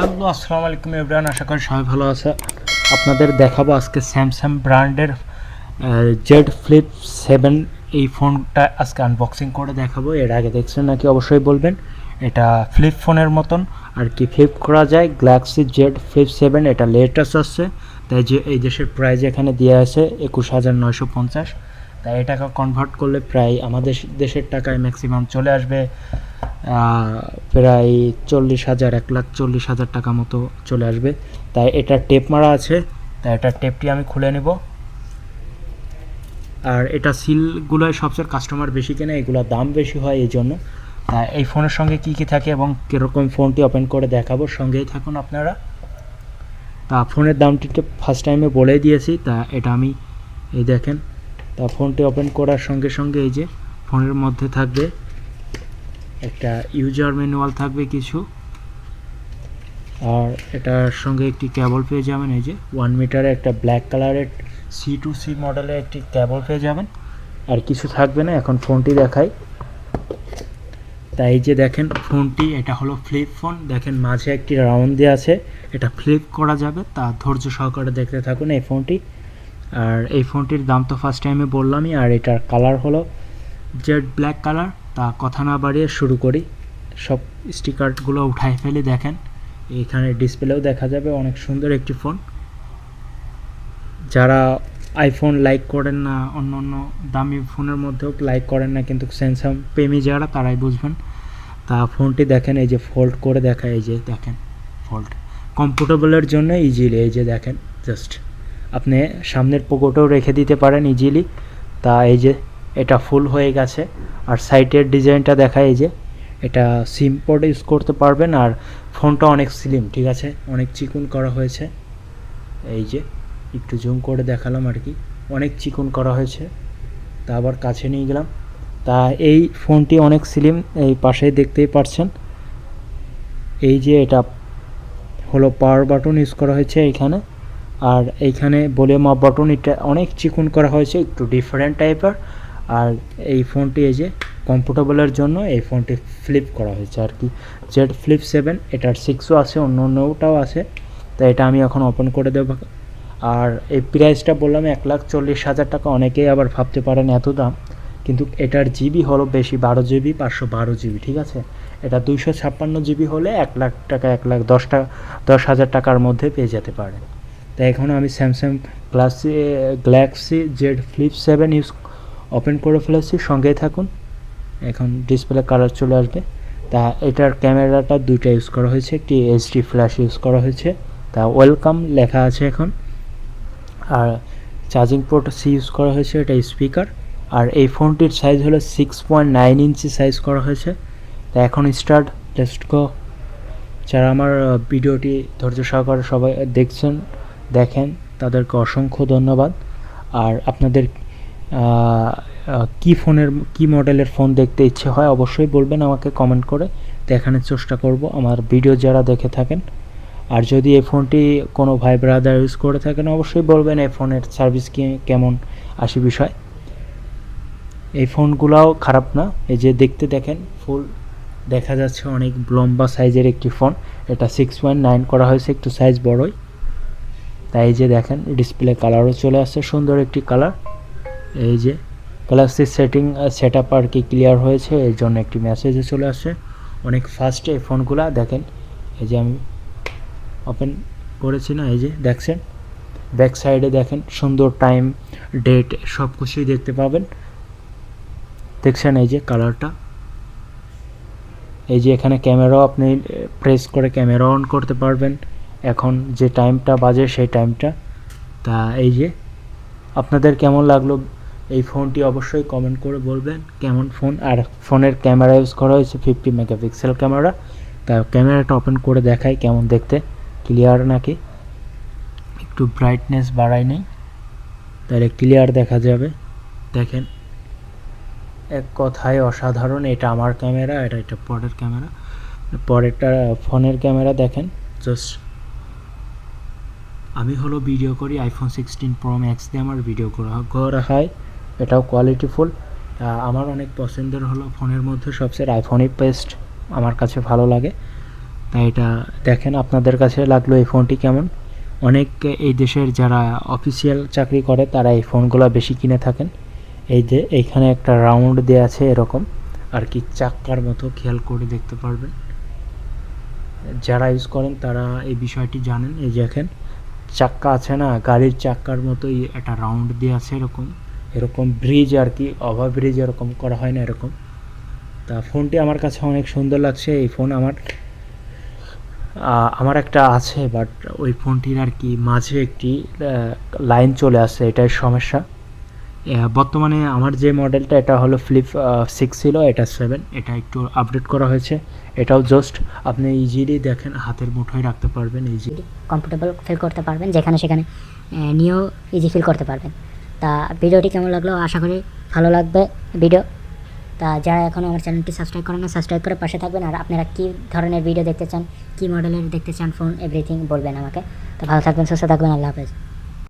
Hello, আসসালামু আলাইকুম everyone আশা করি সবাই ভালো আছে। আপনাদের দেখাবো আজকে স্যামসাং ব্র্যান্ডের জেড ফ্লিপ সেভেন এই ফোনটা আজকে আনবক্সিং করে দেখাবো। এর আগে দেখছেন নাকি অবশ্যই বলবেন। এটা ফ্লিপ ফোনের মতন। আর কি ফ্লিপ করা যায়? গ্যালাক্সি জেড ফ্লিপ সেভেন এটা লেটেস্ট আসছে। তাই যে এই দেশের প্রাইস এখানে দেওয়া আছে একুশ হাজার নয়শো পঞ্চাশ। তাই এটাকে কনভার্ট করলে প্রায় আমাদের দেশের টাকায় ম্যাক্সিমাম চলে আসবে প্রায় চল্লিশ হাজার, এক লাখ চল্লিশ হাজার টাকা মতো চলে আসবে। তাই এটা টেপ মারা আছে, তাই এটা টেপটি আমি খুলে নেব। আর এটা সিলগুলোয় সবচেয়ে কাস্টমার বেশি কেনে, এগুলোর দাম বেশি হয় এই জন্য। এই ফোনের সঙ্গে কি কি থাকে এবং কীরকম ফোনটি ওপেন করে দেখাবো, সঙ্গেই থাকুন আপনারা। তা ফোনের দামটি তো ফার্স্ট টাইমে বলেই দিয়েছি, তা এটা আমি এই দেখেন। তা ফোনটি ওপেন করার সঙ্গে সঙ্গে এই যে ফোনের মধ্যে থাকবে। একটা ইউজার ম্যানুয়াল থাকবে কিছু। আর এটার সঙ্গে একটি ক্যাবল পেয়ে যাবেন, এই যে ওয়ান মিটারে একটা ব্ল্যাক কালারের সি টু সি মডেলের একটি ক্যাবল পেয়ে যাবেন। আর কিছু থাকবে না, এখন ফোনটি দেখাই। তাই যে দেখেন ফোনটি, এটা হলো ফ্লিপ ফোন দেখেন মাঝে একটি রাউন্ড দেওয়া আছে, এটা ফ্লিপ করা যাবে। তা ধৈর্য সহকারে দেখতে থাকুন এই ফোনটি। আর এই ফোনটির দাম তো ফার্স্ট টাইমে বললামই, আর এটার কালার হলো জেড ব্ল্যাক কালার তা কথা না বাড়িয়ে শুরু করি। সব স্টিকারগুলো উঠাই ফেলে, দেখেন। এখানে ডিসপ্লেও দেখা যাবে, অনেক সুন্দর একটি ফোন যারা আইফোন লাইক করেন না, অন্য অন্য দামি ফোনের মধ্যেও লাইক করেন না, কিন্তু স্যামসাং প্রেমী যারা, তারাই বুঝবেন। তা ফোনটি দেখেন, এই যে ফোল্ড করে দেখা, এই যে দেখেন ফোল্ড কমফোর্টেবলের জন্য ইজিলি এই যে দেখেন জাস্ট আপনি সামনের পকেটেও রেখে দিতে পারেন ইজিলি তা এই যে এটা ফুল হয়ে গেছে। আর সাইটের ডিজাইনটা দেখা এই যে, এটা সিম পোর্ট ইউজ করতে পারবেন আর ফোনটা অনেক স্লিম ঠিক আছে? অনেক চিকুন করা হয়েছে। এই যে, একটু জুম করে দেখালাম আর কি। অনেক চিকুন করা হয়েছে। তা আবার কাছে নিয়ে গেলাম। তা এই ফোনটি অনেক স্লিম এই পাশেই দেখতেই পারছেন। এই যে এটা হলো পাওয়ার বাটন ইউজ করা হয়েছে এইখানে আর এইখানে ভলিউম আপ বাটন এটা অনেক চিকুন করা হয়েছে, একটু ডিফারেন্ট টাইপের আর এই ফোনটি এই যে কমফোর্টেবলের জন্য এই ফোনটি ফ্লিপ করা হয়েছে আর কি। জেড ফ্লিপ সেভেন এটার সিক্সও আছে, অন্য অন্যটাও আছে। তো এটা আমি এখন ওপেন করে দেবো। আর এই প্রাইসটা বললাম এক লাখ চল্লিশ হাজার টাকা, অনেকেই আবার ভাবতে পারেন এত দাম। কিন্তু এটার জিবি হলো বেশি বারো জিবি পাঁচশো বারো জিবি ঠিক আছে? এটা দুইশো ছাপ্পান্ন জিবি হলে এক লাখ টাকা, এক লাখ দশ টাকা দশ হাজার টাকার মধ্যে পেয়ে যেতে পারেন তাই এখন আমি Samsung glassy Galaxy Z Flip seven use open করে ফেলেছি, সঙ্গেই থাকুন। এখন ডিসপ্লে কালার চলে আসবে। তা এটার ক্যামেরাটা দুইটা ইউজ করা হয়েছে, একটি এইচডি ফ্ল্যাশ ইউজ করা হয়েছে। তা ওয়েলকাম লেখা আছে এখন। আর চার্জিং পোর্ট সি ইউজ করা হয়েছে, এটা স্পিকার আর এই ফোনটির সাইজ হলো six point nine inch size করা হয়েছে। তা এখন স্টার্ট লেটস গো যারা আমার ভিডিওটি ধৈর্য সহকারে সবাই দেখছেন, দেখেন, তাদেরকে অসংখ্য ধন্যবাদ। আর আপনাদের কি ফোনের, কি মডেলের ফোন দেখতে ইচ্ছে হয় অবশ্যই বলবেন আমাকে কমেন্ট করে। দেখানোর চেষ্টা করব। আমার ভিডিও যারা দেখে থাকেন, আর যদি এই ফোনটি কোনো ভাই ব্রাদার ইউজ করে থাকেন, অবশ্যই বলবেন এই ফোনের সার্ভিস কি, কেমন আসি বিষয়। এই ফোনগুলাও খারাপ না। এই যে দেখতে দেখেন ফুল দেখা যাচ্ছে অনেক লম্বা সাইজের একটি ফোন এটা সিক্স পয়েন্ট নাইন করা হয়েছে, একটু সাইজ বড়ই। তাই যে দেখেন ডিসপ্লে কালারও চলে আসছে, সুন্দর একটি কালার এই যে গ্যালাক্সির সেটিং সেট আপ আর কি ক্লিয়ার হয়েছে, এর জন্য একটি মেসেজও চলে আসছে। অনেক ফাস্ট এই ফোনগুলা দেখেন, এই যে আমি ওপেন করেছি না, এই যে দেখছেন? ব্যাক সাইডে দেখেন, সুন্দর টাইম ডেট সব কিছুই দেখতে পাবেন। দেখছেন এই যে কালারটা এই যে এখানে ক্যামেরাও আপনি প্রেস করে ক্যামেরা অন করতে পারবেন। এখন যে টাইমটা বাজে, সেই টাইমটা তা এই যে, আপনাদের কেমন লাগল এই ফোনটি অবশ্যই কমেন্ট করে বলবেন কেমন ফোন আর ফোনের ক্যামেরা ইউজ করা হয়েছে ফিফটি মেগাপিক্সেল ক্যামেরা তা ক্যামেরাটা ওপেন করে দেখাই কেমন দেখতে ক্লিয়ার নাকি? একটু ব্রাইটনেস বাড়াই নেই, তাহলে ক্লিয়ার দেখা যাবে। দেখেন, এক কথায় অসাধারণ, এটা আমার ক্যামেরা এটা এটা পরের ক্যামেরা পরেরটা ফোনের ক্যামেরা দেখেন জাস্ট আমি হলো ভিডিও করি আইফোন সিক্সটিন প্রো ম্যাক্স দিয়ে আমার ভিডিও করা করা হয়। এটাও কোয়ালিটিফুল আমার অনেক পছন্দের হলো ফোনের মধ্যে সবচেয়ে আইফোনই বেস্ট আমার কাছে ভালো লাগে। তাই এটা দেখেন আপনাদের কাছে লাগল এই ফোনটি কেমন? অনেক এই দেশের যারা অফিসিয়াল চাকরি করে, তারা এই ফোনগুলো বেশি কিনে থাকেন। এই যে এইখানে একটা রাউন্ড দেওয়া আছে এরকম। আর কি চাক্কার মতো খেয়াল করে দেখতে পারবেন। যারা ইউজ করেন, তারা এই বিষয়টি জানেন। এই দেখেন, চাক্কা আছে না, গাড়ির চাক্কার মতোই একটা রাউন্ড দিয়ে আছে এরকম। এরকম ব্রিজ আর কি ওভার ব্রিজ এরকম করা হয় না এরকম। তা ফোনটি আমার কাছে অনেক সুন্দর লাগছে, এই ফোন আমার আমার একটা আছে বাট ওই ফোনটির আর কি মাঝে একটি লাইন চলে আসছে এটাই সমস্যা। বর্তমানে আমার যে মডেলটা এটা হলো ফ্লিপ সিক্স ছিল, এটা সেভেন এটা একটু আপডেট করা হয়েছে, এটাও জাস্ট আপনি ইজিলি দেখেন, হাতের মুঠোয় রাখতে পারবেন ইজিলি কমফোর্টেবল ফিল করতে পারবেন, যেখানে সেখানে নিয়েও ইজি ফিল করতে পারবেন। তা ভিডিওটি কেমন লাগল? আশা করি ভালো লাগবে ভিডিও। তা যারা এখনও আমার চ্যানেলটি সাবস্ক্রাইব করেন না, সাবস্ক্রাইব করে পাশে থাকবেন। আর আপনারা কী ধরনের ভিডিও দেখতে চান, কী মডেলের দেখতে চান ফোন এভরিথিং বলবেন আমাকে। তো ভালো থাকবেন, সুস্থ থাকবেন, আল্লাহ হাফেজ।